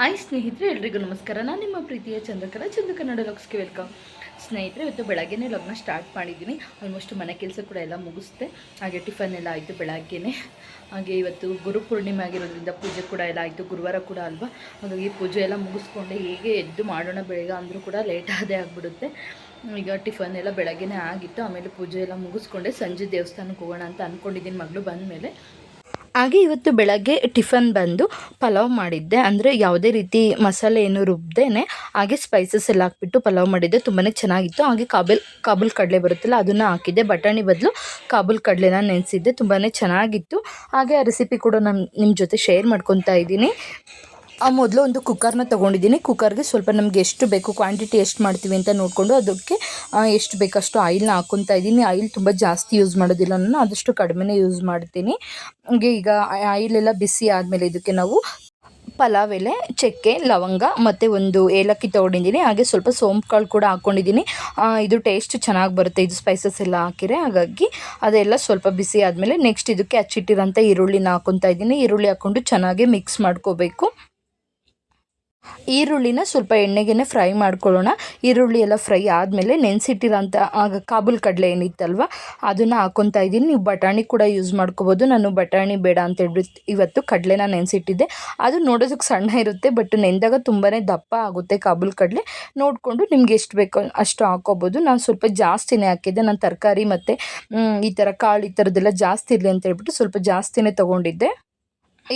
Hi ಸ್ನೇಹಿತರೆ, ಎಲ್ರಿಗೂ ನಮಸ್ಕಾರ. ನಾನು ನಿಮ್ಮ ಪ್ರೀತಿಯ ಚಂದ್ರಕರ ಚಂದ್ರಕನ್ನಡ ಲಾಗ್ಸ್ಗೆ ವೆಲ್ಕಮ್ ಸ್ನೇಹಿತರೆ, ಇವತ್ತು ಬೆಳಗ್ಗೆನೇ ಲಗ್ನ ಸ್ಟಾರ್ಟ್ ಮಾಡಿದ್ದೀನಿ. ಆಲ್ಮೋಸ್ಟ್ ಮನೆ ಕೆಲಸ ಕೂಡ ಎಲ್ಲ ಮುಗಿಸ್ದೆ. ಹಾಗೆ ಟಿಫನ್ ಎಲ್ಲ ಆಯಿತು ಬೆಳಗ್ಗೆನೇ. ಹಾಗೆ ಇವತ್ತು ಗುರು ಪೂರ್ಣಿಮೆ ಆಗಿರೋದ್ರಿಂದ ಪೂಜೆ ಕೂಡ ಎಲ್ಲ ಆಯಿತು. ಗುರುವಾರ ಕೂಡ ಅಲ್ವಾ? ಹಾಗಾಗಿ ಪೂಜೆ ಎಲ್ಲ ಮುಗಿಸ್ಕೊಂಡೆ. ಹೇಗೆ ಎದ್ದು ಮಾಡೋಣ ಬೆಳಗ್ಗೆ ಅಂದರೂ ಕೂಡ ಲೇಟ್ ಆದೇ ಆಗಿಬಿಡುತ್ತೆ. ಈಗ ಟಿಫನ್ ಎಲ್ಲ ಬೆಳಗ್ಗೆನೇ ಆಗಿತ್ತು. ಆಮೇಲೆ ಪೂಜೆ ಎಲ್ಲ ಮುಗಿಸ್ಕೊಂಡೆ. ಸಂಜೆ ದೇವಸ್ಥಾನಕ್ಕೆ ಹೋಗೋಣ ಅಂತ ಅಂದ್ಕೊಂಡಿದ್ದೀನಿ ಮಗಳು ಬಂದ ಮೇಲೆ ಹಾಗೆ ಇವತ್ತು ಬೆಳಗ್ಗೆ ಟಿಫನ್ ಬಂದು ಪಲಾವ್ ಮಾಡಿದ್ದೆ. ಅಂದರೆ ಯಾವುದೇ ರೀತಿ ಮಸಾಲೆ ಏನು ರುಬ್ದೇನೆ ಹಾಗೆ ಸ್ಪೈಸಸ್ ಎಲ್ಲ ಹಾಕ್ಬಿಟ್ಟು ಪಲಾವ್ ಮಾಡಿದ್ದೆ. ತುಂಬಾ ಚೆನ್ನಾಗಿತ್ತು. ಹಾಗೆ ಕಾಬಲ್, ಕಾಬುಲ್ ಕಡಲೆ ಬರುತ್ತಲ್ಲ ಅದನ್ನು ಹಾಕಿದ್ದೆ. ಬಟಾಣಿ ಬದಲು ಕಾಬುಲ್ ಕಡಲೆನ ನೆನೆಸಿದ್ದೆ. ತುಂಬಾ ಚೆನ್ನಾಗಿತ್ತು. ಹಾಗೆ ಆ ರೆಸಿಪಿ ಕೂಡ ನಾನು ನಿಮ್ಮ ಜೊತೆ ಶೇರ್ ಮಾಡ್ಕೊತಾ ಇದ್ದೀನಿ. ಮೊದಲು ಒಂದು ಕುಕ್ಕರ್ನ ತೊಗೊಂಡಿದ್ದೀನಿ. ಕುಕ್ಕರ್ಗೆ ಸ್ವಲ್ಪ ನಮಗೆ ಎಷ್ಟು ಬೇಕು ಕ್ವಾಂಟಿಟಿ ಎಷ್ಟು ಮಾಡ್ತೀವಿ ಅಂತ ನೋಡಿಕೊಂಡು ಅದಕ್ಕೆ ಆ, ಎಷ್ಟು ಬೇಕಷ್ಟು ಆಯಿಲ್ನ ಹಾಕ್ಕೊತಾ ಇದ್ದೀನಿ. ಆಯಿಲ್ ತುಂಬ ಜಾಸ್ತಿ ಯೂಸ್ ಮಾಡೋದಿಲ್ಲ ನಾನು ಆದಷ್ಟು ಕಡಿಮೆನೇ ಯೂಸ್ ಮಾಡ್ತೀನಿ. ಹಾಗೆ ಈಗ ಆಯಿಲ್ ಎಲ್ಲ ಬಿಸಿ ಆದಮೇಲೆ ಇದಕ್ಕೆ ನಾವು ಪಲಾವ್ ಎಲೆ ಚಕ್ಕೆ ಲವಂಗ ಮತ್ತು ಒಂದು ಏಲಕ್ಕಿ ತೊಗೊಂಡಿದ್ದೀನಿ. ಹಾಗೆ ಸ್ವಲ್ಪ ಸೋಂಪು ಕಾಳು ಕೂಡ ಹಾಕ್ಕೊಂಡಿದ್ದೀನಿ ಇದು ಟೇಸ್ಟ್ ಚೆನ್ನಾಗಿ ಬರುತ್ತೆ. ಇದು ಸ್ಪೈಸಸ್ ಎಲ್ಲ ಹಾಕಿರೆ ಹಾಗಾಗಿ ಅದೆಲ್ಲ ಸ್ವಲ್ಪ ಬಿಸಿ ಆದಮೇಲೆ ನೆಕ್ಸ್ಟ್ ಇದಕ್ಕೆ ಹಚ್ಚಿಟ್ಟಿರೋಂಥ ಈರುಳ್ಳಿನ ಹಾಕ್ಕೊತಾ ಇದ್ದೀನಿ. ಈರುಳ್ಳಿ ಹಾಕ್ಕೊಂಡು ಚೆನ್ನಾಗಿ ಮಿಕ್ಸ್ ಮಾಡ್ಕೋಬೇಕು. ಈರುಳ್ಳಿನ ಸ್ವಲ್ಪ ಎಣ್ಣೆಗೇನೆ ಫ್ರೈ ಮಾಡ್ಕೊಳ್ಳೋಣ. ಈರುಳ್ಳಿ ಎಲ್ಲ ಫ್ರೈ ಆದಮೇಲೆ ನೆನೆಸಿಟ್ಟಿರೋಂಥ ಆಗ ಕಾಬೂಲ್ ಕಡಲೆ ಏನಿತ್ತಲ್ವ, ಅದನ್ನು ಹಾಕ್ಕೊತಾ ಇದ್ದೀನಿ. ನೀವು ಬಟಾಣಿ ಕೂಡ ಯೂಸ್ ಮಾಡ್ಕೋಬೋದು. ನಾನು ಬಟಾಣಿ ಬೇಡ ಅಂತ ಹೇಳ್ಬಿಟ್ಟು ಇವತ್ತು ಕಡಲೆನ ನೆನೆಸಿಟ್ಟಿದ್ದೆ. ಅದು ನೋಡೋದಕ್ಕೆ ಸಣ್ಣ ಇರುತ್ತೆ, ಬಟ್ ನೆಂದಾಗ ತುಂಬಾ ದಪ್ಪ ಆಗುತ್ತೆ ಕಾಬೂಲ್ ಕಡಲೆ. ನೋಡಿಕೊಂಡು ನಿಮ್ಗೆ ಎಷ್ಟು ಬೇಕೋ ಅಷ್ಟು ಹಾಕ್ಕೋಬೋದು ನಾನು ಸ್ವಲ್ಪ ಜಾಸ್ತಿನೇ ಹಾಕಿದ್ದೆ. ನಾನು ತರಕಾರಿ ಮತ್ತು ಈ ಥರ ಕಾಳು ಈ ಥರದ್ದೆಲ್ಲ ಜಾಸ್ತಿ ಇರಲಿ ಅಂತ ಹೇಳ್ಬಿಟ್ಟು ಸ್ವಲ್ಪ ಜಾಸ್ತಿನೇ ತೊಗೊಂಡಿದ್ದೆ.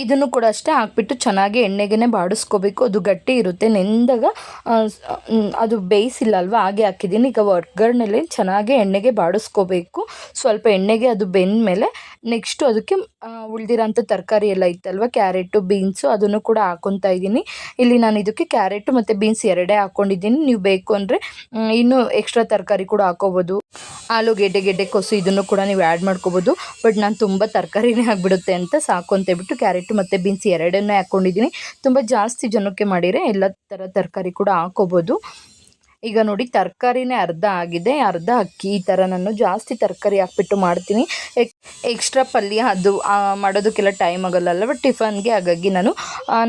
ಇದನ್ನು ಕೂಡ ಅಷ್ಟೇ ಹಾಕ್ಬಿಟ್ಟು ಚೆನ್ನಾಗಿ ಎಣ್ಣೆಗೇನೆ ಬಾಡಿಸ್ಕೋಬೇಕು. ಅದು ಗಟ್ಟಿ ಇರುತ್ತೆ, ನೆಂದಾಗ ಅದು ಬೇಯಿಸಿಲ್ಲ ಅಲ್ವಾ, ಹಾಗೆ ಹಾಕಿದ್ದೀನಿ. ಈಗ ಒಗ್ಗರಣೆಲಿ ಚೆನ್ನಾಗಿ ಎಣ್ಣೆಗೆ ಬಾಡಿಸ್ಕೋಬೇಕು. ಸ್ವಲ್ಪ ಎಣ್ಣೆಗೆ ಅದು ಬೆಂದ ಮೇಲೆ ನೆಕ್ಸ್ಟು ಅದಕ್ಕೆ ಉಳಿದಿರೋಂಥ ತರಕಾರಿ ಎಲ್ಲ ಇತ್ತಲ್ವ, ಕ್ಯಾರೆಟು, ಬೀನ್ಸು, ಅದನ್ನು ಕೂಡ ಹಾಕ್ಕೊತಾ ಇದ್ದೀನಿ. ಇಲ್ಲಿ ನಾನು ಇದಕ್ಕೆ ಕ್ಯಾರೆಟು ಮತ್ತು ಬೀನ್ಸ್ ಎರಡೇ ಹಾಕ್ಕೊಂಡಿದ್ದೀನಿ ನೀವು ಬೇಕು ಅಂದರೆ ಇನ್ನೂ ಎಕ್ಸ್ಟ್ರಾ ತರಕಾರಿ ಕೂಡ ಹಾಕೋಬೋದು. ಆಲೂಗೆಡ್ಡೆ ಗೆಡ್ಡೆ ಕೊಸು ಇದನ್ನು ಕೂಡ ನೀವು ಆ್ಯಡ್ ಮಾಡ್ಕೋಬೋದು. ಬಟ್ ನಾನು ತುಂಬ ತರಕಾರಿನೇ ಆಗಿಬಿಡುತ್ತೆ ಅಂತ ಸಾಕು ಅಂತ ಹೇಳ್ಬಿಟ್ಟು ಕ್ಯಾರೆಟು ಮತ್ತು ಬೀನ್ಸ್ ಎರಡನ್ನೇ ಹಾಕ್ಕೊಂಡಿದ್ದೀನಿ ತುಂಬ ಜಾಸ್ತಿ ಜನಕ್ಕೆ ಮಾಡಿದರೆ ಎಲ್ಲ ಥರ ತರಕಾರಿ ಕೂಡ ಹಾಕೋಬೋದು. ಈಗ ನೋಡಿ, ತರಕಾರಿನೇ ಅರ್ಧ ಆಗಿದೆ. ಅರ್ಧ ಅಕ್ಕಿ ಈ ಥರ ನಾನು ಜಾಸ್ತಿ ತರಕಾರಿ ಹಾಕ್ಬಿಟ್ಟು ಮಾಡ್ತೀನಿ. ಎಕ್, ಎಕ್ಸ್ಟ್ರಾ ಪಲ್ಯ ಅದು ಮಾಡೋದಕ್ಕೆಲ್ಲ ಟೈಮ್ ಆಗೋಲ್ಲ ಬಟ್ ಟಿಫನ್ಗೆ ಹಾಗಾಗಿ ನಾನು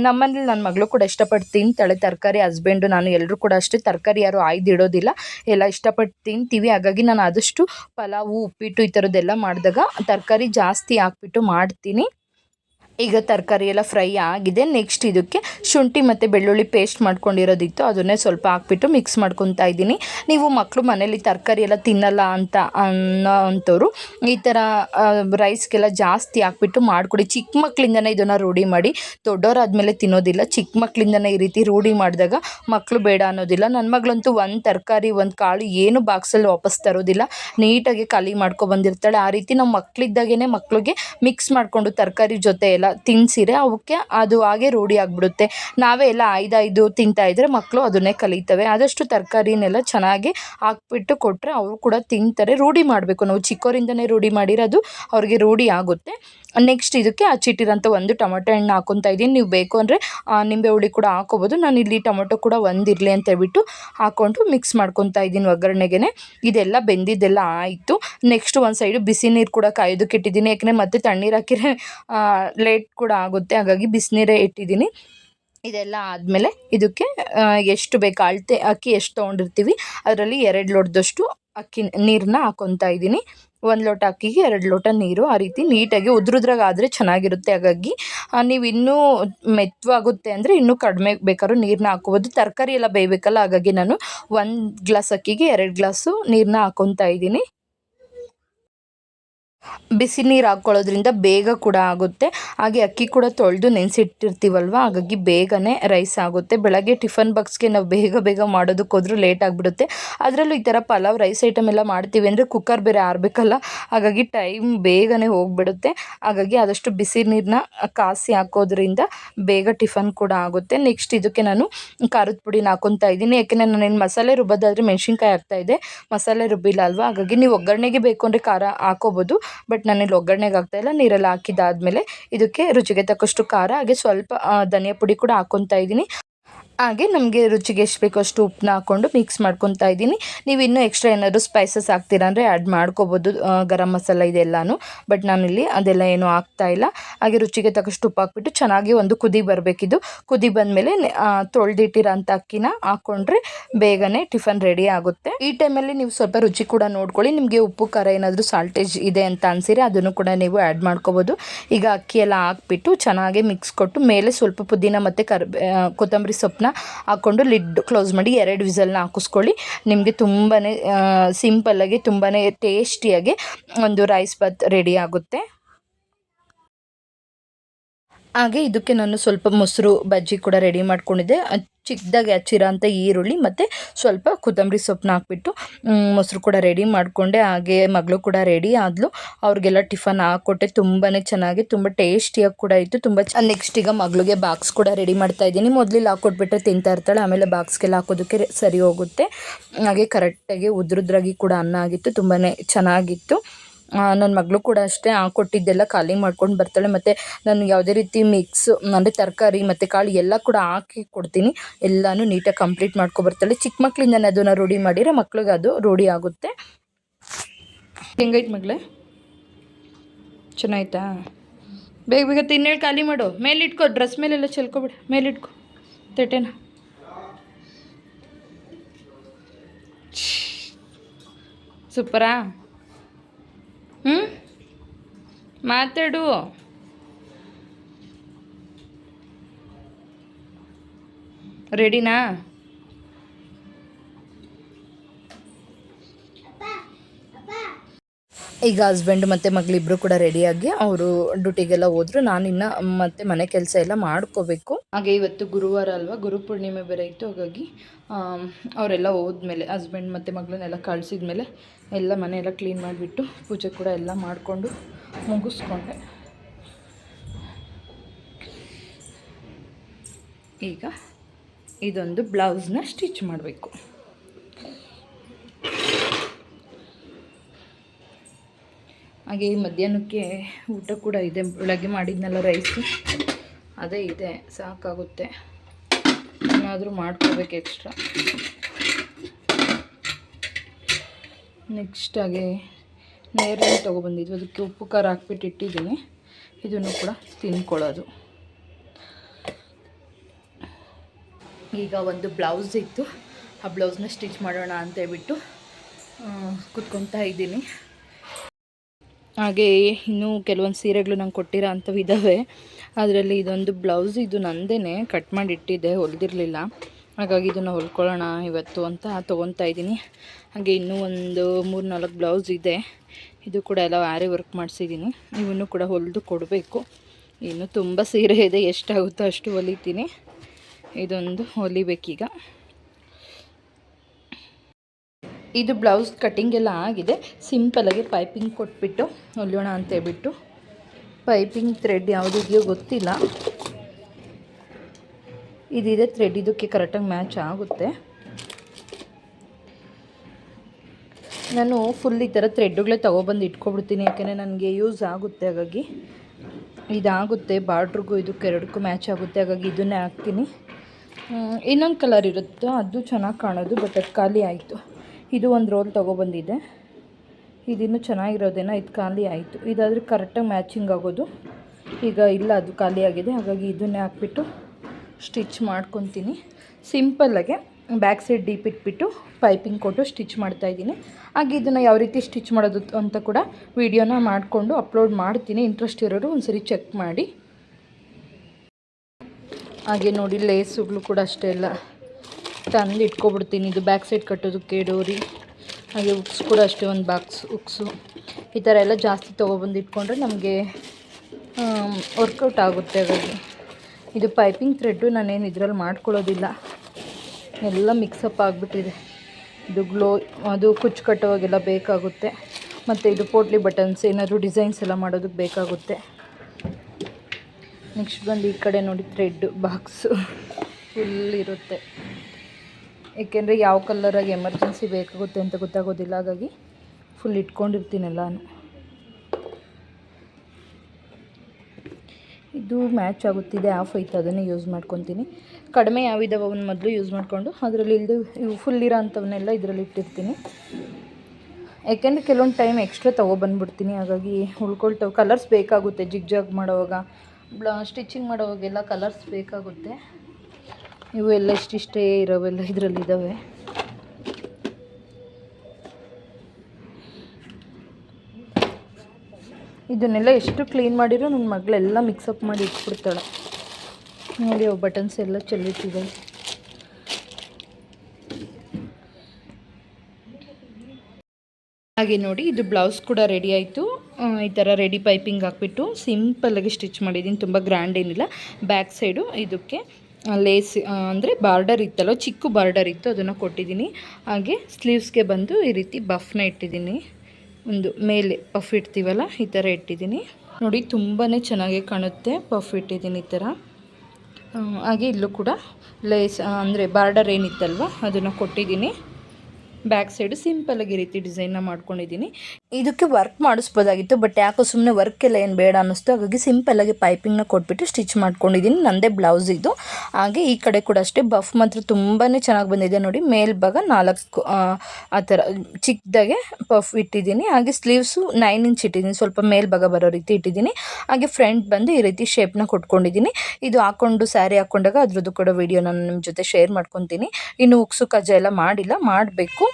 ನಮ್ಮನೇಲಿ ನನ್ನ ಮಗಳು ಕೂಡ ಇಷ್ಟಪಟ್ಟು ತಿಂತಾಳೆ ತರಕಾರಿ, ಹಸ್ಬೆಂಡು, ನಾನು ಎಲ್ಲರೂ ಕೂಡ ಅಷ್ಟೇ ತರಕಾರಿ ಯಾರು ಆಯ್ದಿಡೋದಿಲ್ಲ. ಎಲ್ಲ ಇಷ್ಟಪಟ್ಟು ತಿಂತೀವಿ ಹಾಗಾಗಿ ನಾನು ಆದಷ್ಟು ಪಲಾವು, ಉಪ್ಪಿಟ್ಟು ಈ ಥರದ್ದೆಲ್ಲ ಮಾಡಿದಾಗ ತರಕಾರಿ ಜಾಸ್ತಿ ಹಾಕ್ಬಿಟ್ಟು ಮಾಡ್ತೀನಿ. ಈಗ ತರಕಾರಿ ಎಲ್ಲ ಫ್ರೈ ಆಗಿದೆ. ನೆಕ್ಸ್ಟ್ ಇದಕ್ಕೆ ಶುಂಠಿ ಮತ್ತು ಬೆಳ್ಳುಳ್ಳಿ ಪೇಸ್ಟ್ ಮಾಡ್ಕೊಂಡಿರೋದಿತ್ತು. ಅದನ್ನೇ ಸ್ವಲ್ಪ ಹಾಕ್ಬಿಟ್ಟು ಮಿಕ್ಸ್ ಮಾಡ್ಕೊತಾ ಇದ್ದೀನಿ. ನೀವು ಮಕ್ಕಳು ಮನೇಲಿ ತರಕಾರಿ ಎಲ್ಲ ತಿನ್ನಲ್ಲ ಅಂತ ಅನ್ನೋ ಅಂಥವ್ರು ಈ ಥರ ರೈಸ್ಗೆಲ್ಲ ಜಾಸ್ತಿ ಹಾಕ್ಬಿಟ್ಟು ಮಾಡಿಕೊಡಿ. ಚಿಕ್ಕ ಮಕ್ಕಳಿಂದನೇ ಇದನ್ನು ರೂಢಿ ಮಾಡಿ. ದೊಡ್ಡವರಾದ್ಮೇಲೆ ತಿನ್ನೋದಿಲ್ಲ. ಚಿಕ್ಕ ಮಕ್ಕಳಿಂದನೇ ಈ ರೀತಿ ರೂಢಿ ಮಾಡಿದಾಗ ಮಕ್ಕಳು ಬೇಡ ಅನ್ನೋದಿಲ್ಲ. ನನ್ನ ಮಗಳಂತೂ ಒಂದು ತರಕಾರಿ, ಒಂದು ಕಾಳು ಏನು ಬಾಕ್ಸಲ್ಲಿ ವಾಪಸ್ ತರೋದಿಲ್ಲ. ನೀಟಾಗಿ ಖಾಲಿ ಮಾಡ್ಕೊ ಬಂದಿರ್ತಾಳೆ. ಆ ರೀತಿ ನಾವು ಮಕ್ಕಳಿದ್ದಾಗೇ ಮಕ್ಕಳಿಗೆ ಮಿಕ್ಸ್ ಮಾಡಿಕೊಂಡು ತರಕಾರಿ ಜೊತೆ ತಿನ್ಸಿರೆ ಅವಕ್ಕೆ ಅದು ಹಾಗೆ ರೂಢಿ ಆಗಿಬಿಡುತ್ತೆ. ನಾವೇ ಎಲ್ಲ ತಿಂತಾ ಇದ್ರೆ ಮಕ್ಕಳು ಅದನ್ನೇ ಕಲಿತವೆ. ಆದಷ್ಟು ತರಕಾರಿನೆಲ್ಲ ಚೆನ್ನಾಗಿ ಹಾಕ್ಬಿಟ್ಟು ಕೊಟ್ಟರೆ ಅವರು ಕೂಡ ತಿಂತಾರೆ. ರೂಢಿ ಮಾಡಬೇಕು. ನಾವು ಚಿಕ್ಕವರಿಂದನೇ ರೂಢಿ ಮಾಡಿರೋದು ಅವ್ರಿಗೆ ರೂಢಿ ಆಗುತ್ತೆ. ನೆಕ್ಸ್ಟ್ ಇದಕ್ಕೆ ಹಚ್ಚಿಟ್ಟಿರೋಂಥ ಒಂದು ಟೊಮೊಟೊ ಹಣ್ಣು ಹಾಕೊತಾ ಇದ್ದೀನಿ. ನೀವು ಬೇಕು ಅಂದರೆ ನಿಂಬೆ ಹುಳಿ ಕೂಡ ಹಾಕೋಬೋದು. ನಾನು ಇಲ್ಲಿ ಟೊಮೊಟೊ ಕೂಡ ಒಂದಿರಲಿ ಅಂತ ಹೇಳ್ಬಿಟ್ಟು ಹಾಕ್ಕೊಂಡು ಮಿಕ್ಸ್ ಮಾಡ್ಕೊತಾ ಇದ್ದೀನಿ ಒಗ್ಗರಣೆಗೆ ಇದೆಲ್ಲ ಬೆಂದಿದ್ದೆಲ್ಲ ಆಯಿತು. ನೆಕ್ಸ್ಟ್ ಒಂದು ಸೈಡು ಬಿಸಿ ನೀರು ಕೂಡ ಕಾಯೋದಕ್ಕೆ ಇಟ್ಟಿದ್ದೀನಿ. ಯಾಕಂದರೆ ಮತ್ತೆ ತಣ್ಣೀರು ಹಾಕಿದ್ರೆ ಲೇಟ್ ಕೂಡ ಆಗುತ್ತೆ. ಹಾಗಾಗಿ ಬಿಸಿನೀರೇ ಇಟ್ಟಿದ್ದೀನಿ. ಇದೆಲ್ಲ ಆದಮೇಲೆ ಇದಕ್ಕೆ ಎಷ್ಟು ಬೇಕು ಅಳತೆ, ಅಕ್ಕಿ ಎಷ್ಟು ತೊಗೊಂಡಿರ್ತೀವಿ, ಅದರಲ್ಲಿ ಎರಡು ಲೋಟದಷ್ಟು ಅಕ್ಕಿ ನೀರನ್ನ ಹಾಕೊತಾ ಇದ್ದೀನಿ. ಒಂದು ಲೋಟ ಅಕ್ಕಿಗೆ ಎರಡು ಲೋಟ ನೀರು. ಆ ರೀತಿ ನೀಟಾಗಿ ಉದ್ರುದ್ರಾಗ ಆದರೆ ಚೆನ್ನಾಗಿರುತ್ತೆ. ಹಾಗಾಗಿ ನೀವು ಇನ್ನೂ ಮೆತ್ತವಾಗುತ್ತೆ ಅಂದರೆ ಇನ್ನೂ ಕಡಿಮೆ ಬೇಕಾದ್ರೂ ನೀರನ್ನ ಹಾಕೋಬೋದು. ತರಕಾರಿ ಎಲ್ಲ ಬೇಯಬೇಕಲ್ಲ, ಹಾಗಾಗಿ ನಾನು ಒಂದು ಗ್ಲಾಸ್ ಅಕ್ಕಿಗೆ ಎರಡು ಗ್ಲಾಸು ನೀರನ್ನ ಹಾಕೊತಾ ಇದ್ದೀನಿ. ಬಿಸಿ ನೀರು ಹಾಕ್ಕೊಳ್ಳೋದ್ರಿಂದ ಬೇಗ ಕೂಡ ಆಗುತ್ತೆ. ಹಾಗೆ ಅಕ್ಕಿ ಕೂಡ ತೊಳೆದು ನೆನೆಸಿಟ್ಟಿರ್ತೀವಲ್ವ? ಹಾಗಾಗಿ ಬೇಗನೆ ರೈಸ್ ಆಗುತ್ತೆ. ಬೆಳಗ್ಗೆ ಟಿಫನ್ ಬಾಕ್ಸ್ಗೆ ನಾವು ಬೇಗ ಬೇಗ ಮಾಡೋದಕ್ಕೋದ್ರೂ ಲೇಟ್ ಆಗಿಬಿಡುತ್ತೆ. ಅದರಲ್ಲೂ ಈ ಥರ ಪಲಾವ್, ರೈಸ್ ಐಟಮ್ ಎಲ್ಲ ಮಾಡ್ತೀವಿ ಅಂದರೆ ಕುಕ್ಕರ್ ಬೇರೆ ಆರಬೇಕಲ್ಲ. ಹಾಗಾಗಿ ಟೈಮ್ ಬೇಗನೆ ಹೋಗ್ಬಿಡುತ್ತೆ. ಹಾಗಾಗಿ ಆದಷ್ಟು ಬಿಸಿ ನೀರನ್ನ ಕಾಸಿ ಹಾಕೋದ್ರಿಂದ ಬೇಗ ಟಿಫನ್ ಕೂಡ ಆಗುತ್ತೆ. ನೆಕ್ಸ್ಟ್ ಇದಕ್ಕೆ ನಾನು ಖಾರದ ಪುಡಿನ ಹಾಕೊತಾ ಇದ್ದೀನಿ. ಯಾಕೆಂದರೆ ನಾನು ಏನು ಮಸಾಲೆ ರುಬ್ಬೋದಾದರೆ ಮೆಣಸಿನ್ಕಾಯಿ ಹಾಕ್ತಾಯಿದ್ದೆ ಮಸಾಲೆ ರುಬ್ಬಿಲ್ಲ ಅಲ್ವಾ? ಹಾಗಾಗಿ ನೀವು ಒಗ್ಗರಣೆಗೆ ಬೇಕು ಅಂದರೆ ಖಾರ ಹಾಕೋಬೋದು. ಬಟ್ ನಾನಿಲ್ಲಿ ಒಗ್ಗರಣೆಗೆ ಹಾಕ್ತಾಯಿಲ್ಲ ನೀರಲ್ಲಿ ಹಾಕಿದ್ದಾದ್ಮೇಲೆ ಇದಕ್ಕೆ ರುಚಿಗೆ ತಕ್ಕಷ್ಟು ಖಾರ, ಹಾಗೆ ಸ್ವಲ್ಪ ಧನಿಯಾ ಪುಡಿ ಕೂಡ ಹಾಕ್ಕೊತಾ ಇದ್ದೀನಿ. ಹಾಗೆ ನಮಗೆ ರುಚಿಗೆ ಎಷ್ಟು ಬೇಕೋ ಅಷ್ಟು ಉಪ್ಪನ್ನ ಹಾಕ್ಕೊಂಡು ಮಿಕ್ಸ್ ಮಾಡ್ಕೊತಾ ಇದ್ದೀನಿ. ನೀವು ಇನ್ನೂ ಎಕ್ಸ್ಟ್ರಾ ಏನಾದರೂ ಸ್ಪೈಸಸ್ ಹಾಕ್ತೀರಾ ಅಂದರೆ ಆ್ಯಡ್ ಮಾಡ್ಕೋಬೋದು. ಗರಂ ಮಸಾಲ ಇದೆಲ್ಲನೂ. ಬಟ್ ನಾನಿಲ್ಲಿ ಅದೆಲ್ಲ ಏನೂ ಹಾಕ್ತಾ ಇಲ್ಲ. ಹಾಗೆ ರುಚಿಗೆ ತಕ್ಕಷ್ಟು ಉಪ್ಪು ಹಾಕ್ಬಿಟ್ಟು ಚೆನ್ನಾಗಿ ಒಂದು ಕುದಿ ಬರಬೇಕಿದ್ದು ಕುದಿ ಬಂದಮೇಲೆ ತೊಳೆದಿಟ್ಟಿರೋಂಥ ಅಕ್ಕಿನ ಹಾಕ್ಕೊಂಡ್ರೆ ಬೇಗನೆ ಟಿಫನ್ ರೆಡಿ ಆಗುತ್ತೆ. ಈ ಟೈಮಲ್ಲಿ ನೀವು ಸ್ವಲ್ಪ ರುಚಿ ಕೂಡ ನೋಡ್ಕೊಳ್ಳಿ. ನಿಮಗೆ ಉಪ್ಪು, ಖಾರ ಏನಾದರೂ ಸಾಲ್ಟೇಜ್ ಇದೆ ಅಂತ ಅನ್ಸಿರಿ ಅದನ್ನು ಕೂಡ ನೀವು ಆ್ಯಡ್ ಮಾಡ್ಕೋಬೋದು. ಈಗ ಅಕ್ಕಿ ಎಲ್ಲ ಹಾಕ್ಬಿಟ್ಟು ಚೆನ್ನಾಗಿ ಮಿಕ್ಸ್ ಕೊಟ್ಟು, ಮೇಲೆ ಸ್ವಲ್ಪ ಪುದೀನ ಮತ್ತು ಕರ್ ಕೊತ್ತಂಬರಿ ಸೊಪ್ಪನ್ನ ಹಾಕ್ಕೊಂಡು ಲಿಡ್ ಕ್ಲೋಸ್ ಮಾಡಿ ಎರಡು ವಿಸಲ್ನ ಹಾಕಿಸ್ಕೊಳ್ಳಿ. ನಿಮಗೆ ತುಂಬಾ ಸಿಂಪಲ್ಲಾಗಿ ತುಂಬಾ ಟೇಸ್ಟಿಯಾಗಿ ಒಂದು ರೈಸ್ ಬಾತ್ ರೆಡಿ ಆಗುತ್ತೆ. ಹಾಗೆ ಇದಕ್ಕೆ ನಾನು ಸ್ವಲ್ಪ ಮೊಸರು ಬಜ್ಜಿ ಕೂಡ ರೆಡಿ ಮಾಡ್ಕೊಂಡಿದ್ದೆ. ಚಿಕ್ಕದಾಗಿ ಹಚ್ಚಿರೋಂಥ ಈರುಳ್ಳಿ ಮತ್ತು ಸ್ವಲ್ಪ ಕೊತ್ತಂಬರಿ ಸೊಪ್ಪನ್ನ ಹಾಕ್ಬಿಟ್ಟು ಮೊಸರು ಕೂಡ ರೆಡಿ ಮಾಡಿಕೊಂಡೆ. ಹಾಗೆ ಮಗಳು ಕೂಡ ರೆಡಿ ಆದಲು. ಅವ್ರಿಗೆಲ್ಲ ಟಿಫನ್ ಹಾಕ್ಕೊಟ್ಟೆ. ತುಂಬಾ ಚೆನ್ನಾಗಿ, ತುಂಬ ಟೇಸ್ಟಿಯಾಗಿ ಕೂಡ ಇತ್ತು. ತುಂಬ ನೆಕ್ಸ್ಟ್ ಈಗ ಮಗಳಿಗೆ ಬಾಕ್ಸ್ ಕೂಡ ರೆಡಿ ಮಾಡ್ತಾ ಇದ್ದೀನಿ. ಮೊದಲಿಲ್ಲಿ ಹಾಕ್ಕೊಟ್ಬಿಟ್ರೆ ತಿಂತಾ ಇರ್ತಾಳೆ. ಆಮೇಲೆ ಬಾಕ್ಸ್ಗೆಲ್ಲ ಹಾಕೋದಕ್ಕೆ ಸರಿ ಹೋಗುತ್ತೆ. ಹಾಗೆ ಕರೆಕ್ಟಾಗಿ ಉದ್ರುದ್ರಾಗಿ ಕೂಡ ಅನ್ನ ಆಗಿತ್ತು. ತುಂಬಾ ಚೆನ್ನಾಗಿತ್ತು. ನನ್ನ ಮಗಳು ಕೂಡ ಅಷ್ಟೇ ಹಾಕ್ಕೊಟ್ಟಿದ್ದೆಲ್ಲ ಖಾಲಿ ಮಾಡ್ಕೊಂಡು ಬರ್ತಾಳೆ. ಮತ್ತು ನಾನು ಯಾವುದೇ ರೀತಿ ಮಿಕ್ಸ್ ಅಂದರೆ ತರಕಾರಿ ಮತ್ತು ಕಾಳು ಎಲ್ಲ ಕೂಡ ಹಾಕಿ ಕೊಡ್ತೀನಿ. ಎಲ್ಲನೂ ನೀಟಾಗಿ ಕಂಪ್ಲೀಟ್ ಮಾಡ್ಕೊ ಬರ್ತಾಳೆ. ಚಿಕ್ಕ ನಾನು ಅದನ್ನು ರೂಢಿ ಮಾಡಿರೋ ಮಕ್ಳಿಗೆ ಅದು ರೂಢಿ ಆಗುತ್ತೆ. ಹೆಂಗೈತೆ ಮಗಳೇ? ಚೆನ್ನಾಯ್ತಾ? ಬೇಗ ಬೇಗ ತಿನ್ನೇಳಿ, ಖಾಲಿ ಮಾಡು. ಮೇಲಿಟ್ಕೋ ಡ್ರೆಸ್ ಮೇಲೆಲ್ಲ ಚೆಲ್ಕೊಬಿಡು. ಮೇಲಿಟ್ಕೋ. ತಟೇನ ಸೂಪರಾ? ಹ್ಞೂ ಮಾತಾಡು. ರೆಡಿನಾ ಈಗ ಹಸ್ಬೆಂಡ್ ಮತ್ತು ಮಗಳಿಬ್ಬರು ಕೂಡ ರೆಡಿಯಾಗಿ ಅವರು ಡ್ಯೂಟಿಗೆಲ್ಲ ಹೋದ್ರು. ನಾನಿನ್ನು ಮತ್ತೆ ಮನೆ ಕೆಲಸ ಎಲ್ಲ ಮಾಡ್ಕೋಬೇಕು. ಹಾಗೆ ಇವತ್ತು ಗುರುವಾರ ಅಲ್ವಾ? ಗುರುಪೂರ್ಣಿಮೆ ಬೇರೆ ಇತ್ತು. ಹಾಗಾಗಿ ಅವರೆಲ್ಲ ಹೋದ್ಮೇಲೆ ಹಸ್ಬೆಂಡ್ ಮತ್ತು ಮಗಳನ್ನೆಲ್ಲ ಕಳಿಸಿದ್ಮೇಲೆ ಎಲ್ಲ ಮನೆ ಎಲ್ಲ ಕ್ಲೀನ್ ಮಾಡಿಬಿಟ್ಟು ಪೂಜೆ ಕೂಡ ಎಲ್ಲ ಮಾಡಿಕೊಂಡು ಮುಗಿಸ್ಕೊಂಡೆ. ಈಗ ಇದೊಂದು ಬ್ಲೌಸ್ನ ಸ್ಟಿಚ್ ಮಾಡಬೇಕು. ಹಾಗೆ ಮಧ್ಯಾಹ್ನಕ್ಕೆ ಊಟ ಕೂಡ ಇದೆ. ಬೆಳಗ್ಗೆ ಮಾಡಿದ್ನಲ್ಲ ರೈಸು ಅದೇ ಇದೆ. ಸಾಕಾಗುತ್ತೆ. ಏನಾದರೂ ಮಾಡ್ಕೋಬೇಕು ಎಕ್ಸ್ಟ್ರಾ ನೆಕ್ಸ್ಟ್ ಹಾಗೆ ನೇರಳೆ ತೊಗೊಬಂದಿದ್ವಿ ಅದಕ್ಕೆ ಉಪ್ಪು, ಖಾರ ಹಾಕ್ಬಿಟ್ಟು ಇಟ್ಟಿದ್ದೀನಿ. ಇದನ್ನು ಕೂಡ ತಿನ್ಕೊಳ್ಳೋದು. ಈಗ ಒಂದು ಬ್ಲೌಸ್ ಇತ್ತು. ಆ ಬ್ಲೌಸ್ನ ಸ್ಟಿಚ್ ಮಾಡೋಣ ಅಂತ ಹೇಳ್ಬಿಟ್ಟು ಕುತ್ಕೊತಾ ಇದ್ದೀನಿ. ಹಾಗೆ ಇನ್ನೂ ಕೆಲವೊಂದು ಸೀರೆಗಳು ನಂಗೆ ಕೊಟ್ಟಿರೋ ಅಂಥವು ಇದ್ದಾವೆ ಅದರಲ್ಲಿ ಇದೊಂದು ಬ್ಲೌಸ್, ಇದು ನಂದೇ ಕಟ್ ಮಾಡಿ ಇಟ್ಟಿದ್ದೆ, ಹೊಲ್ದಿರಲಿಲ್ಲ. ಹಾಗಾಗಿ ಇದನ್ನು ಹೊಲ್ಕೊಳ್ಳೋಣ ಇವತ್ತು ಅಂತ ತೊಗೊತಾ ಇದ್ದೀನಿ. ಹಾಗೆ ಇನ್ನೂ ಒಂದು ಮೂರು ನಾಲ್ಕು ಬ್ಲೌಸ್ ಇದೆ. ಇದು ಕೂಡ ಎಲ್ಲ ಆರೆ ವರ್ಕ್ ಮಾಡಿಸಿದ್ದೀನಿ. ಇವನ್ನು ಕೂಡ ಹೊಲಿದು ಕೊಡಬೇಕು. ಇನ್ನು ತುಂಬ ಸೀರೆ ಇದೆ, ಎಷ್ಟಾಗುತ್ತೋ ಅಷ್ಟು ಹೊಲಿತೀನಿ. ಇದೊಂದು ಹೊಲಿಬೇಕೀಗ. ಇದು ಬ್ಲೌಸ್ ಕಟ್ಟಿಂಗ್ ಎಲ್ಲ ಆಗಿದೆ. ಸಿಂಪಲಾಗಿ ಪೈಪಿಂಗ್ ಕೊಟ್ಬಿಟ್ಟು, ಹೊಲಿಯೋಣ ಅಂತ ಹೇಳ್ಬಿಟ್ಟು. ಪೈಪಿಂಗ್ ಥ್ರೆಡ್ ಯಾವುದಿದೆಯೋ ಗೊತ್ತಿಲ್ಲ. ಇದಿದೆ ಥ್ರೆಡ್ ಇದಕ್ಕೆ ಕರೆಕ್ಟಾಗಿ ಮ್ಯಾಚ್ ಆಗುತ್ತೆ. ನಾನು ಫುಲ್ ಈ ಥರ ಥ್ರೆಡ್ಗಳೇ ತೊಗೊಬಂದು ಇಟ್ಕೊಬಿಡ್ತೀನಿ, ಯಾಕೆಂದರೆ ನನಗೆ ಯೂಸ್ ಆಗುತ್ತೆ, ಹಾಗಾಗಿ. ಇದಾಗುತ್ತೆ, ಬಾರ್ಡ್ರಿಗೂ ಇದಕ್ಕೆ ಎರಡಕ್ಕೂ ಮ್ಯಾಚ್ ಆಗುತ್ತೆ, ಹಾಗಾಗಿ ಇದನ್ನೇ ಹಾಕ್ತೀನಿ. ಇನ್ನೊಂದು ಕಲರ್ ಇರುತ್ತೆ, ಅದು ಚೆನ್ನಾಗಿ ಕಾಣೋದು ಬಟ್ ಅದು ಖಾಲಿ ಆಯಿತು. ಇದು ಒಂದು ರೋಲ್ ತೊಗೊಬಂದಿದ್ದೆ ಇದಿನ್ನು ಚೆನ್ನಾಗಿರೋದೇನೋ ಇದು ಖಾಲಿ ಆಯಿತು. ಇದಾದರೆ ಕರೆಕ್ಟಾಗಿ ಮ್ಯಾಚಿಂಗ್ ಆಗೋದು. ಈಗ ಇಲ್ಲ, ಅದು ಖಾಲಿ ಆಗಿದೆ. ಹಾಗಾಗಿ ಇದನ್ನೇ ಹಾಕ್ಬಿಟ್ಟು ಸ್ಟಿಚ್ ಮಾಡ್ಕೊತೀನಿ. ಸಿಂಪಲ್ಲಾಗೆ ಬ್ಯಾಕ್ ಸೈಡ್ ಡೀಪ್ ಇಟ್ಬಿಟ್ಟು ಪೈಪಿಂಗ್ ಕೊಟ್ಟು ಸ್ಟಿಚ್ ಮಾಡ್ತಾಯಿದ್ದೀನಿ ಹಾಗೆ ಇದನ್ನು ಯಾವ ರೀತಿ ಸ್ಟಿಚ್ ಮಾಡೋದು ಅಂತ ಕೂಡ ವೀಡಿಯೋನ ಮಾಡಿಕೊಂಡು ಅಪ್ಲೋಡ್ ಮಾಡ್ತೀನಿ. ಇಂಟ್ರೆಸ್ಟ್ ಇರೋರು ಒಂದ್ಸರಿ ಚೆಕ್ ಮಾಡಿ. ಹಾಗೆ ನೋಡಿ ಲೇಸುಗಳು ಕೂಡ ಅಷ್ಟೇ ಎಲ್ಲ ತಂದು ಇಟ್ಕೊಬಿಡ್ತೀನಿ. ಇದು ಬ್ಯಾಕ್ ಸೈಡ್ ಕಟ್ಟೋದಕ್ಕೆ ಡೋರಿ ಹಾಗೆ ಉಕ್ಸ್ ಕೂಡ ಅಷ್ಟೇ ಒಂದು ಬಾಕ್ಸ್ ಉಕ್ಸು ಈ ಥರ ಎಲ್ಲ ಜಾಸ್ತಿ ತೊಗೊಬಂದು ಇಟ್ಕೊಂಡ್ರೆ ನಮಗೆ ವರ್ಕೌಟ್ ಆಗುತ್ತೆ ಹಾಗಾಗಿ. ಇದು ಪೈಪಿಂಗ್ ಥ್ರೆಡ್ಡು ನಾನೇನು ಇದರಲ್ಲಿ ಮಾಡ್ಕೊಳ್ಳೋದಿಲ್ಲ. ಎಲ್ಲ ಮಿಕ್ಸಪ್ ಆಗಿಬಿಟ್ಟಿದೆ. ಇದು ಗ್ಲೋ ಅದು ಕುಚ್ಚು ಕಟ್ಟುವಾಗೆಲ್ಲ ಬೇಕಾಗುತ್ತೆ. ಮತ್ತು ಇದು ಪೋಟ್ಲಿ ಬಟನ್ಸ್ ಏನಾದರೂ ಡಿಸೈನ್ಸ್ ಎಲ್ಲ ಮಾಡೋದಕ್ಕೆ ಬೇಕಾಗುತ್ತೆ. ನೆಕ್ಸ್ಟ್ ಬಂದು ಈ ಕಡೆ ನೋಡಿ ಥ್ರೆಡ್ಡು ಬಾಕ್ಸು ಫುಲ್ ಇರುತ್ತೆ. ಏಕೆಂದರೆ ಯಾವ ಕಲ್ಲರಾಗಿ ಎಮರ್ಜೆನ್ಸಿ ಬೇಕಾಗುತ್ತೆ ಅಂತ ಗೊತ್ತಾಗೋದಿಲ್ಲ, ಹಾಗಾಗಿ ಫುಲ್ ಇಟ್ಕೊಂಡಿರ್ತೀನಿ ಎಲ್ಲಾನು. ಇದು ಮ್ಯಾಚ್ ಆಗುತ್ತಿದೆ ಆಫ್ ಐತೆ ಅದನ್ನೇ ಯೂಸ್ ಮಾಡ್ಕೊತೀನಿ. ಕಡಿಮೆ ಯಾವಿದಾವೆ ಮೊದಲು ಯೂಸ್ ಮಾಡಿಕೊಂಡು, ಅದರಲ್ಲಿ ಇಲ್ಲದೆ ಇವು ಫುಲ್ ಇರೋ ಅಂಥವನ್ನೆಲ್ಲ ಇದರಲ್ಲಿ ಇಟ್ಟಿರ್ತೀನಿ. ಯಾಕೆಂದರೆ ಕೆಲವೊಂದು ಟೈಮ್ ಎಕ್ಸ್ಟ್ರಾ ತೊಗೊಬಂದ್ಬಿಡ್ತೀನಿ ಹಾಗಾಗಿ ಉಳ್ಕೊಳ್ತಾವೆ ಕಲರ್ಸ್ ಬೇಕಾಗುತ್ತೆ ಜಿಗ್ ಜಾಗ್ ಮಾಡೋವಾಗ ಬ್ಲಾ ಸ್ಟಿಚಿಂಗ್ ಮಾಡೋವಾಗೆಲ್ಲ ಕಲರ್ಸ್ ಬೇಕಾಗುತ್ತೆ. ಇವು ಎಲ್ಲ ಇಷ್ಟಿಷ್ಟೇ ಇರೋವೆಲ್ಲ ಇದರಲ್ಲಿದ್ದಾವೆ ಇದನ್ನೆಲ್ಲ ಎಷ್ಟು ಕ್ಲೀನ್ ಮಾಡಿರೋ ನನ್ನ ಮಗಳೆಲ್ಲ ಮಿಕ್ಸಪ್ ಮಾಡಿ ಇಟ್ಬಿಡ್ತಾಳೆ. ನೋಡಿ ಅವು ಬಟನ್ಸ್ ಎಲ್ಲ ಚೆಲ್ಲಿಟ್ಟಿದೆ ಹಾಗೆ ನೋಡಿ, ಇದು ಬ್ಲೌಸ್ ಕೂಡ ರೆಡಿ ಆಯಿತು. ಈ ಥರ ರೆಡಿ ಪೈಪಿಂಗ್ ಹಾಕ್ಬಿಟ್ಟು ಸಿಂಪಲ್ಲಾಗಿ ಸ್ಟಿಚ್ ಮಾಡಿದ್ದೀನಿ. ತುಂಬ ಗ್ರ್ಯಾಂಡ್ ಏನಿಲ್ಲ. ಬ್ಯಾಕ್ ಸೈಡು ಇದಕ್ಕೆ. ಲೇಸ್ ಅಂದರೆ ಬಾರ್ಡರ್ ಇತ್ತಲ್ಲೋ, ಚಿಕ್ಕ ಬಾರ್ಡರ್ ಇತ್ತು, ಅದನ್ನು ಕೊಟ್ಟಿದ್ದೀನಿ. ಹಾಗೆ ಸ್ಲೀವ್ಸ್ಗೆ ಬಂದು ಈ ರೀತಿ ಬಫ್ನ ಇಟ್ಟಿದ್ದೀನಿ. ಒಂದು ಮೇಲೆ ಪಫ್ ಇಡ್ತೀವಲ್ಲ, ಈ ಥರ ಇಟ್ಟಿದ್ದೀನಿ. ನೋಡಿ ತುಂಬಾ ಚೆನ್ನಾಗಿ ಕಾಣುತ್ತೆ ಪಫ್ ಇಟ್ಟಿದ್ದೀನಿ ಈ ಥರ. ಹಾಗೆ ಇಲ್ಲೂ ಕೂಡ ಲೇಸ್ ಅಂದರೆ ಬಾರ್ಡರ್ ಏನಿತ್ತಲ್ವ, ಅದನ್ನು ಕೊಟ್ಟಿದ್ದೀನಿ. ಬ್ಯಾಕ್ ಸೈಡು ಸಿಂಪಲಾಗಿ ಈ ರೀತಿ ಡಿಸೈನ್ನ ಮಾಡ್ಕೊಂಡಿದ್ದೀನಿ. ಇದಕ್ಕೆ ವರ್ಕ್ ಮಾಡಿಸ್ಬೋದಾಗಿತ್ತು ಬಟ್ ಯಾಕೋ ಸುಮ್ಮನೆ ವರ್ಕ್ ಎಲ್ಲ ಏನು ಬೇಡ ಅನ್ನಿಸ್ತು. ಹಾಗಾಗಿ ಸಿಂಪಲ್ಲಾಗಿ ಪೈಪಿಂಗ್ನ ಕೊಟ್ಬಿಟ್ಟು ಸ್ಟಿಚ್ ಮಾಡ್ಕೊಂಡಿದ್ದೀನಿ. ನನ್ನದೇ ಬ್ಲೌಸ್ ಇದು. ಹಾಗೆ ಈ ಕಡೆ ಕೂಡ ಅಷ್ಟೇ ಬಫ್ ಮಾತ್ರ ತುಂಬಾ ಚೆನ್ನಾಗಿ ಬಂದಿದೆ ನೋಡಿ. ಮೇಲ್ಭಾಗ ನಾಲ್ಕು ಆ, ಥರ ಚಿಕ್ಕದಾಗೆ ಪಫ್ ಇಟ್ಟಿದ್ದೀನಿ. ಹಾಗೆ ಸ್ಲೀವ್ಸು ನೈನ್ ಇಂಚ್ ಇಟ್ಟಿದ್ದೀನಿ. ಸ್ವಲ್ಪ ಮೇಲ್ಭಾಗ ಬರೋ ರೀತಿ ಇಟ್ಟಿದ್ದೀನಿ. ಹಾಗೆ ಫ್ರಂಟ್ ಬಂದು ಈ ರೀತಿ ಶೇಪ್ನ ಕೊಟ್ಕೊಂಡಿದ್ದೀನಿ. ಇದು ಹಾಕ್ಕೊಂಡು ಸ್ಯಾರಿ ಹಾಕ್ಕೊಂಡಾಗ ಅದ್ರದ್ದು ಕೂಡ ವೀಡಿಯೋ ನಾನು ನಿಮ್ಮ ಜೊತೆ ಶೇರ್ ಮಾಡ್ಕೊತೀನಿ. ಇನ್ನು ಉಕ್ಸು ಕಜ್ಜ ಎಲ್ಲ ಮಾಡಿಲ್ಲ. ಮಾಡಬೇಕು.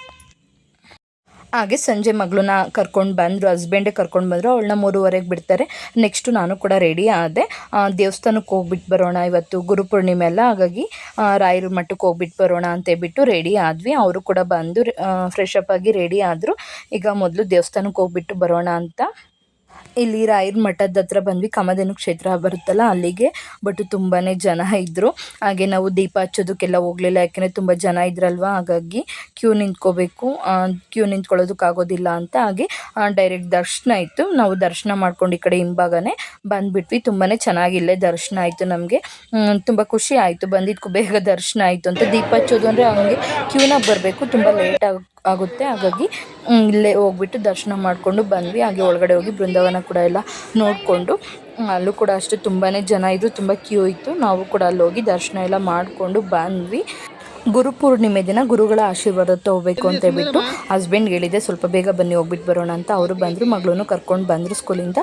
ಹಾಗೆ ಸಂಜೆ ಮಗಳನ್ನ ಕರ್ಕೊಂಡು ಬಂದರು ಹಸ್ಬೆಂಡೇ ಕರ್ಕೊಂಡು ಬಂದರು, ಅವಳನ್ನ ಮೂರುವರೆಗೆ ಬಿಡ್ತಾರೆ. ನೆಕ್ಸ್ಟು ನಾನು ಕೂಡ ರೆಡಿ ಆದೆ. ದೇವಸ್ಥಾನಕ್ಕೆ ಹೋಗ್ಬಿಟ್ಟು ಬರೋಣ ಇವತ್ತು ಗುರುಪೂರ್ಣಿಮೆ ಅಲ್ಲ, ಹಾಗಾಗಿ ರಾಯರ ಮಠಕ್ಕೆ ಹೋಗ್ಬಿಟ್ಟು ಬರೋಣ ಅಂತ ಅಂತೇಳ್ಬಿಟ್ಟು ರೆಡಿ ಆದ್ವಿ. ಅವರು ಕೂಡ ಬಂದು ಫ್ರೆಶ್ ಅಪ್ ಆಗಿ ರೆಡಿ ಆದರು. ಈಗ ಮೊದಲು ದೇವಸ್ಥಾನಕ್ಕೆ ಹೋಗ್ಬಿಟ್ಟು ಬರೋಣ ಅಂತ ಇಲ್ಲಿ ರಾಯರ ಮಠದ ಹತ್ರ ಬಂದ್ವಿ. ಕಾಮಧೇನು ಕ್ಷೇತ್ರ ಬರುತ್ತಲ್ಲ, ಅಲ್ಲಿಗೆ. ಬಟ್ ತುಂಬಾ ಜನ ಇದ್ದರು ಹಾಗೆ ನಾವು ದೀಪ ಹಚ್ಚೋದಕ್ಕೆಲ್ಲ ಹೋಗ್ಲಿಲ್ಲ. ಯಾಕೆಂದರೆ ತುಂಬ ಜನ ಇದ್ರಲ್ವ? ಹಾಗಾಗಿ ಕ್ಯೂ ನಿಂತ್ಕೋಬೇಕು. ಕ್ಯೂ ನಿಂತ್ಕೊಳ್ಳೋದಕ್ಕಾಗೋದಿಲ್ಲ ಅಂತ. ಹಾಗೆ ಡೈರೆಕ್ಟ್ ದರ್ಶನ ಇತ್ತು. ನಾವು ದರ್ಶನ ಮಾಡ್ಕೊಂಡು ಈ ಕಡೆ ಹಿಂಭಾಗನೇ ಬಂದುಬಿಟ್ವಿ. ತುಂಬಾ ಚೆನ್ನಾಗಿಲ್ಲೇ ದರ್ಶನ ಆಯಿತು ನಮಗೆ. ತುಂಬ ಖುಷಿ ಆಯಿತು. ಬಂದಿದ್ದಕ್ಕೂ ಬೇಗ ದರ್ಶನ ಆಯಿತು ಅಂತ ದೀಪ ಹಚ್ಚೋದು ಅಂದರೆ ಹಂಗೆ ಕ್ಯೂನಾಗ ಬರಬೇಕು. ತುಂಬ ಲೇಟ್ ಆಗ ಆಗುತ್ತೆ. ಹಾಗಾಗಿ ಇಲ್ಲೇ ಹೋಗ್ಬಿಟ್ಟು ದರ್ಶನ ಮಾಡಿಕೊಂಡು ಬಂದ್ವಿ. ಹಾಗೆ ಒಳಗಡೆ ಹೋಗಿ ಬೃಂದಾವನ ಕೂಡ ಎಲ್ಲ ನೋಡಿಕೊಂಡು ಅಲ್ಲೂ ಕೂಡ ಅಷ್ಟೇ ತುಂಬಾ ಜನ ಇದ್ದರು ತುಂಬ ಕ್ಯೂ ಇತ್ತು. ನಾವು ಕೂಡ ಅಲ್ಲಿ ಹೋಗಿ ದರ್ಶನ ಎಲ್ಲ ಮಾಡಿಕೊಂಡು ಬಂದ್ವಿ. ಗುರುಪೂರ್ಣಿಮೆ ದಿನ ಗುರುಗಳ ಆಶೀರ್ವಾದ ತಗೋಬೇಕು ಅಂತ ಹೇಳ್ಬಿಟ್ಟು ಹಸ್ಬೆಂಡ್ ಹೇಳಿದೆ, ಸ್ವಲ್ಪ ಬೇಗ ಬನ್ನಿ ಹೋಗ್ಬಿಟ್ಟು ಬರೋಣ ಅಂತ. ಅವರು ಬಂದರು, ಮಗಳನ್ನು ಕರ್ಕೊಂಡು ಬಂದರು ಸ್ಕೂಲಿಂದ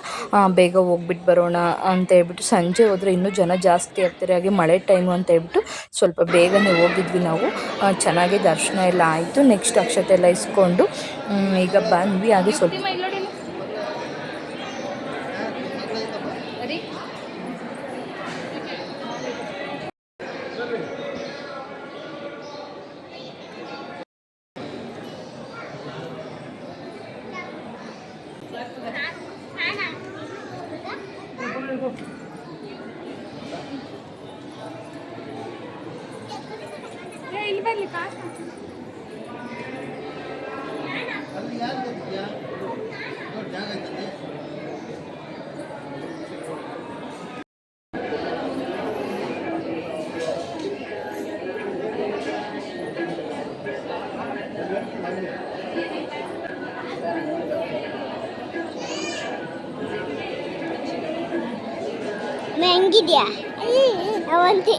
ಬೇಗ ಹೋಗ್ಬಿಟ್ಟು ಬರೋಣ ಅಂತ ಹೇಳ್ಬಿಟ್ಟು ಸಂಜೆ ಹೋದರೆ ಇನ್ನೂ ಜನ ಜಾಸ್ತಿ ಆಗ್ತಾರೆ. ಹಾಗೆ ಮಳೆ ಟೈಮು ಅಂತ ಹೇಳ್ಬಿಟ್ಟು ಸ್ವಲ್ಪ ಬೇಗನೆ ಹೋಗಿದ್ವಿ ನಾವು. ಚೆನ್ನಾಗಿ ದರ್ಶನ ಎಲ್ಲ ಆಯಿತು. ನೆಕ್ಸ್ಟ್ ಅಕ್ಷತೆ ಎಲ್ಲ ಇಸ್ಕೊಂಡು ಈಗ ಬಂದ್ವಿ. ಹಾಗೆ ಸ್ವಲ್ಪ ಹೆಂಗಿದ್ಯಾ? ಅವಂತೆ.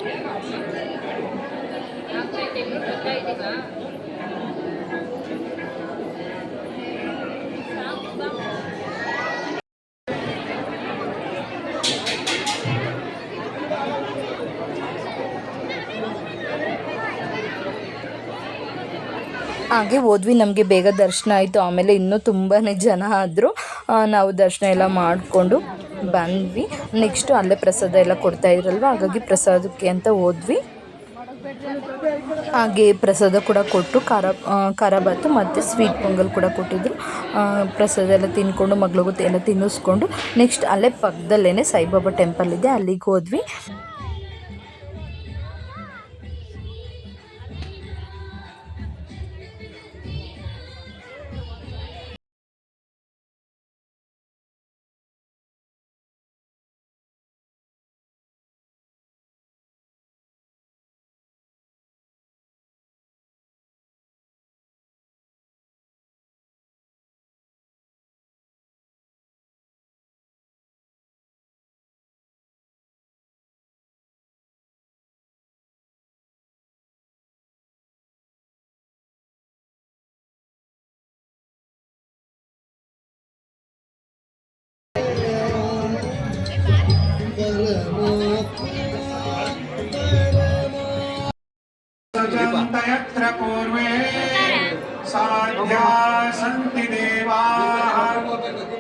ಹಾಗೆ ಹೋದ್ವಿ, ನಮಗೆ ಬೇಗ ದರ್ಶನ ಆಯಿತು. ಆಮೇಲೆ ಇನ್ನೂ ತುಂಬಾ ಜನ ಆದರು. ನಾವು ದರ್ಶನ ಎಲ್ಲ ಮಾಡಿಕೊಂಡು ಬಂದ್ವಿ. ನೆಕ್ಸ್ಟು ಅಲ್ಲೇ ಪ್ರಸಾದ ಎಲ್ಲ ಕೊಡ್ತಾ ಇದ್ರಲ್ವ? ಹಾಗಾಗಿ ಪ್ರಸಾದಕ್ಕೆ ಅಂತ ಹೋದ್ವಿ. ಹಾಗೆ ಪ್ರಸಾದ ಕೂಡ ಕೊಟ್ಟು ಖಾರ ಖಾರ ಬಾತು ಮತ್ತು ಸ್ವೀಟ್ ಪೊಂಗಲ್ ಕೂಡ ಕೊಟ್ಟಿದ್ರು. ಪ್ರಸಾದ ಎಲ್ಲ ತಿನ್ಕೊಂಡು ಮಗಳಿಗೂ ಎಲ್ಲ ತಿನ್ನಿಸ್ಕೊಂಡು, ನೆಕ್ಸ್ಟ್ ಅಲ್ಲೇ ಪಕ್ಕದಲ್ಲೇ ಸಾಯಿಬಾಬಾ ಟೆಂಪಲ್ ಇದೆ. ಅಲ್ಲಿಗೆ ಹೋದ್ವಿ. यत्र पूर्वे साध्या सन्ति देवाः।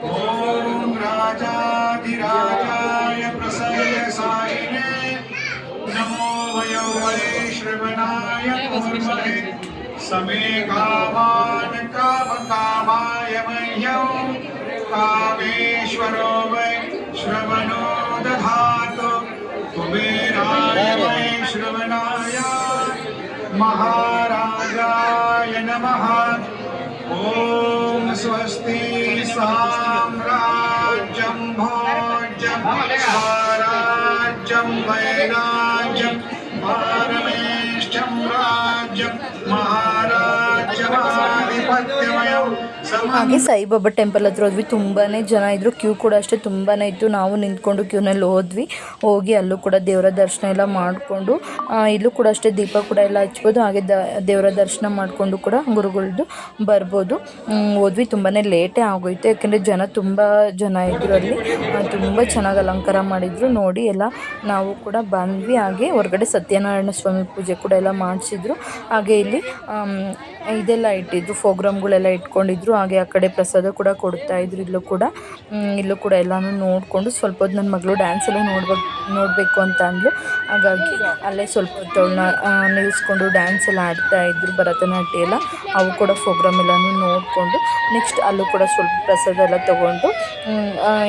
ॐ राजाधिराजाय प्रसय सायिने नमो वयो वैश्रवणाय कुर्महे समे कामान् कामकामाय मह्यं। कामेश्वरो वै श्रवणो दधातु। महाराजाय नमः। ॐ स्वस्ति साम्राज्यं भोज्यं स्वराज्यं वैराज्यं पारमेष्ठं राज्यं महाराज्यमाधिपत्यमयं ಹಾಗೆ ಸಾಯಿಬಾಬಾ ಟೆಂಪಲ್ ಹತ್ರ ಹೋದ್ವಿ. ತುಂಬಾ ಜನ ಇದ್ದರು ಕ್ಯೂ ಕೂಡ ಅಷ್ಟೇ ತುಂಬಾ ಇತ್ತು. ನಾವು ನಿಂತ್ಕೊಂಡು ಕ್ಯೂನಲ್ಲಿ ಹೋದ್ವಿ. ಹೋಗಿ ಅಲ್ಲೂ ಕೂಡ ದೇವರ ದರ್ಶನ ಎಲ್ಲ ಮಾಡಿಕೊಂಡು ಇಲ್ಲೂ ಕೂಡ ಅಷ್ಟೇ ದೀಪ ಕೂಡ ಎಲ್ಲ ಹಚ್ಬೋದು. ಹಾಗೆ ದ, ದೇವರ ದರ್ಶನ ಮಾಡಿಕೊಂಡು ಕೂಡ ಗುರುಗಳದ್ದು ಬರ್ಬೋದು. ಹೋದ್ವಿ. ತುಂಬಾ ಲೇಟೇ ಆಗೋಯ್ತು. ಯಾಕೆಂದರೆ ಜನ ತುಂಬ ಜನ ಇದ್ದರು ಅಲ್ಲಿ. ತುಂಬ ಚೆನ್ನಾಗಿ ಅಲಂಕಾರ ಮಾಡಿದರು. ನೋಡಿ ಎಲ್ಲ ನಾವು ಕೂಡ ಬಂದ್ವಿ. ಹಾಗೆ ಹೊರಗಡೆ ಸತ್ಯನಾರಾಯಣ ಸ್ವಾಮಿ ಪೂಜೆ ಕೂಡ ಎಲ್ಲ ಮಾಡಿಸಿದ್ರು. ಹಾಗೆ ಇಲ್ಲಿ ಇದೆಲ್ಲ ಇಟ್ಟಿದ್ರು ಫೋಗ್ರಾಮ್ಗಳೆಲ್ಲ ಇಟ್ಕೊಂಡಿದ್ರು. ಹಾಗೆ ಆ ಕಡೆ ಪ್ರಸಾದ ಕೂಡ ಕೊಡ್ತಾ ಇದ್ರು. ಇಲ್ಲೂ ಕೂಡ ಇಲ್ಲೂ ಕೂಡ ಎಲ್ಲನೂ ನೋಡಿಕೊಂಡು ಸ್ವಲ್ಪ ಹೊತ್ತು ನನ್ನ ಮಗಳು ಡ್ಯಾನ್ಸ್ ಎಲ್ಲ ನೋಡ್ಬೇಕು, ನೋಡಬೇಕು ಅಂತ ಅಂದ್ಲು. ಹಾಗಾಗಿ ಅಲ್ಲೇ ಸ್ವಲ್ಪ ಹೊತ್ತು ಅವಳನ್ನ ನಿಲ್ಲಿಸ್ಕೊಂಡು ಡ್ಯಾನ್ಸ್ ಎಲ್ಲ ಆಡ್ತಾ ಇದ್ರು, ಭರತನಾಟ್ಯ ಎಲ್ಲ. ಅವು ಕೂಡ ಫೋಗ್ರಾಮ್ ಎಲ್ಲನೂ ನೋಡಿಕೊಂಡು ನೆಕ್ಸ್ಟ್ ಅಲ್ಲೂ ಕೂಡ ಸ್ವಲ್ಪ ಪ್ರಸಾದ ಎಲ್ಲ ತೊಗೊಂಡು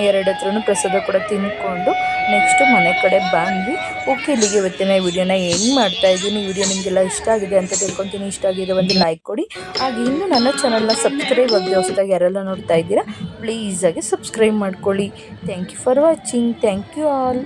ಎರಡು ಹತ್ರನೂ ಪ್ರಸಾದ ಕೂಡ ತಿಂದ್ಕೊಂಡು ನೆಕ್ಸ್ಟು ಮನೆ ಕಡೆ ಬಂದ್ವಿ. ಓಕೆ, ಇಲ್ಲಿಗೆ ಇವತ್ತಿನ ವಿಡಿಯೋನ ಹೆಂಗೆ ಮಾಡ್ತಾ ಇದ್ದೀನಿ. ವಿಡಿಯೋ ನಿಮಗೆಲ್ಲ ಇಷ್ಟ ಆಗಿದೆ ಅಂತ ತಿಳ್ಕೊತೀನಿ ಇಷ್ಟ ಆಗಿದೆ ಒಂದು ಲೈಕ್ ಕೊಡಿ. ಹಾಗೆ ಇನ್ನೂ ನನ್ನ ಚಾನಲ್ನ ಸಬ್ಸ್ಕ್ರೈಬ್ ಆಗಿದೆ ಹೊಸದಾಗಿ ಯಾರೆಲ್ಲ ನೋಡ್ತಾ ಇದ್ದೀರಾ ಪ್ಲೀಸಾಗಿ ಸಬ್ಸ್ಕ್ರೈಬ್ ಮಾಡ್ಕೊಳ್ಳಿ. Thank you for watching. Thank you all.